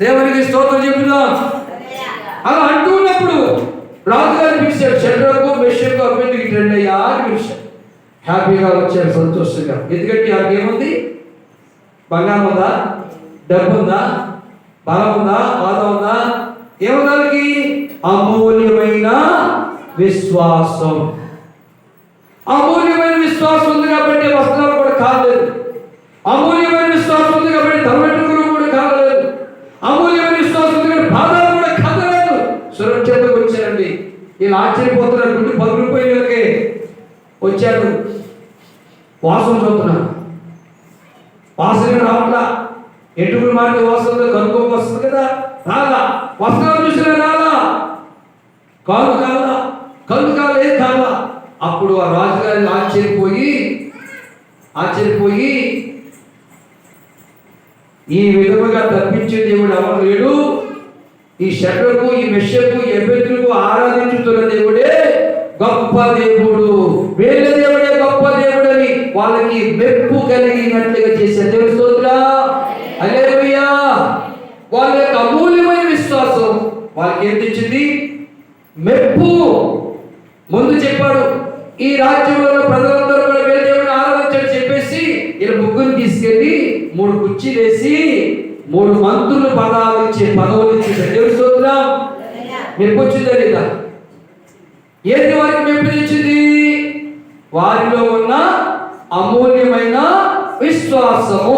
దేవునికి స్తోత్రం చెప్పుదాం అలా అంటూ ఉన్నప్పుడు రాజుగారు పిలిచారు చంద్రకు మెషకు అభివృద్ధికి ట్రెండ్ అయ్యా అని పిలిచాడు హ్యాపీగా వచ్చారు సంతోషంగా. ఎందుకంటే ఆమెకి ఏముంది? బంగారం ఉందా? డబ్బు ఉందా? బలం ఉందా? బాధ ఉందా? ఏమదానికి అమూల్యమైన విశ్వాసం. అమూల్యమైన విశ్వాసం ఉంది కాబట్టి వస్త్రాలు కూడా కాలేదు. అమూల్యమైన విశ్వాసం ఉంది కాబట్టి వీళ్ళు ఆశ్చర్యపోతున్నారు గుడ్డు పగిలిపోయిన వీళ్ళకి వచ్చాడు వాసన చూస్తున్నారు వాసన రావట్లా? ఎటుకులు మారిన వాసన కనుక్కోక వస్తుంది కదా? రాలా. వస్త్రాలు చూసిన రాలా. కాదు కాదా కళ్ళు కాలే కాదా అప్పుడు ఆ రాజుగారిని ఆశ్చర్యపోయి ఆశ్చర్యపోయి ఈ విధముగా తప్పించే దేవుడు ఎవరు లేడు? ఈ షట్రకు ఈ మెషకు ఈ ఆరాధించుతున్న దేవుడే గొప్ప దేవుడు. వేల దేవుడే గొప్ప దేవుడని వాళ్ళకి మెప్పు కలిగినట్లుగా చేశారు. దేవుడు స్తోత్ర. హల్లెలూయా. వాళ్ళ యొక్క అమూల్యమైన విశ్వాసం వాళ్ళకి ఏం తెచ్చింది? మెప్పు. ముందు చెప్పాడు ఈ రాజ్యంలో ప్రజలందరూ కూడా వేరే దేవుడిని ఆరాధించని చెప్పేసి ఇలా ముగ్గురు తీసుకెళ్ళి మూడు కుర్చీలు వేసి మూడు మంత్రులు పదాలు ఇచ్చే పదవులు ఇచ్చేసాడు దేవుడు స్తోత్రం మెప్పు వచ్చిందా లేదా? ఏంటి వారికి మెప్పు తెచ్చింది వారిలో ఉన్న అమూల్యమైన విశ్వాసము.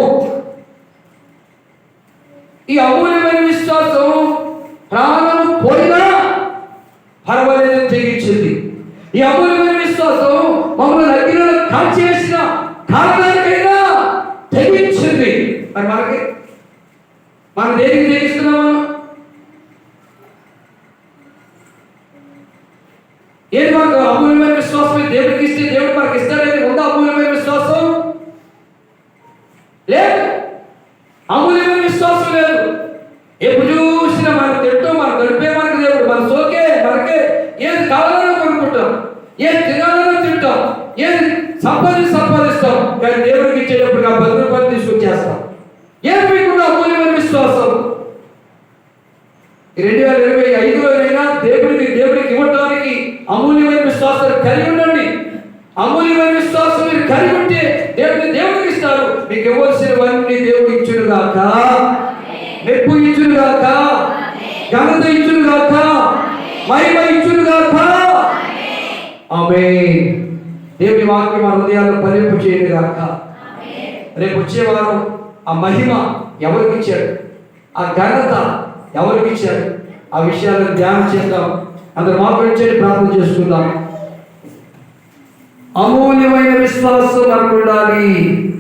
ఈ అమూల్యమైన విశ్వాసం ప్రాణం పోయినా పర్వాలేదని తెగించింది ఈ అమూల్యమైన విశ్వాసం మమ్మల్ని అగ్నిలో కాల్చేసిన కారణానికైనా తెగించింది మరి మనకి మనం దేనికి ప్రేమిస్తున్నాం మనం ఏది మాకు అమూల్యమైన విశ్వాసం? దేవుడికి ఇస్తే దేవుడు మనకి ఇస్తాడని ఉందా అమూల్యమైన విశ్వాసం? లేదు. అమూల్యమైన విశ్వాసం లేదు. ఎప్పుడు చూసినా మనం తింటాం మనం గడిపే మనకు దేవుడు. మన సోకే మనకే ఏది కావాలనో కొనుక్కుంటాం. ఏది తినాలనో తింటాం. ఏది సంపాదించి సంపాదిస్తాం. కానీ దేవుడికి ఇచ్చేటప్పుడు ఆ పది తీసుకొచ్చేస్తాం. ఏది మీకు అమూల్యమైన రెండు వేల ఇరవై ఐదులోనైనా దేవుడికి దేవుడికి ఇవ్వడానికి అమూల్యమైన విశ్వాసాలు కలిగి ఉండండి. అమూల్యమైన విశ్వాసం మీరు కలిగి ఉంటే దేవుడిని దేవుడికి ఇస్తారు మీకు ఇవ్వాల్సినవన్నీ దేవుడు ఇచ్చును గాక మెప్పు ఇచ్చును గాక ఘనత ఇచ్చును గాక మహిమ ఇచ్చును గాక ఆమె దేవుని వాక్యం మన హృదయాల్లో ఫలింపు చేయను గాక రేపు వచ్చే వారం ఆ మహిమ ఎవరికి ఇచ్చాడు? ఆ ఘనత ఎవరికి ఇచ్చారు? ఆ విషయాలను ధ్యానం చేద్దాం. అందరు మాట్లాడి ప్రార్థన చేసుకుందాం. అమూల్యమైన విశ్వాసం మనకు ఉండాలి.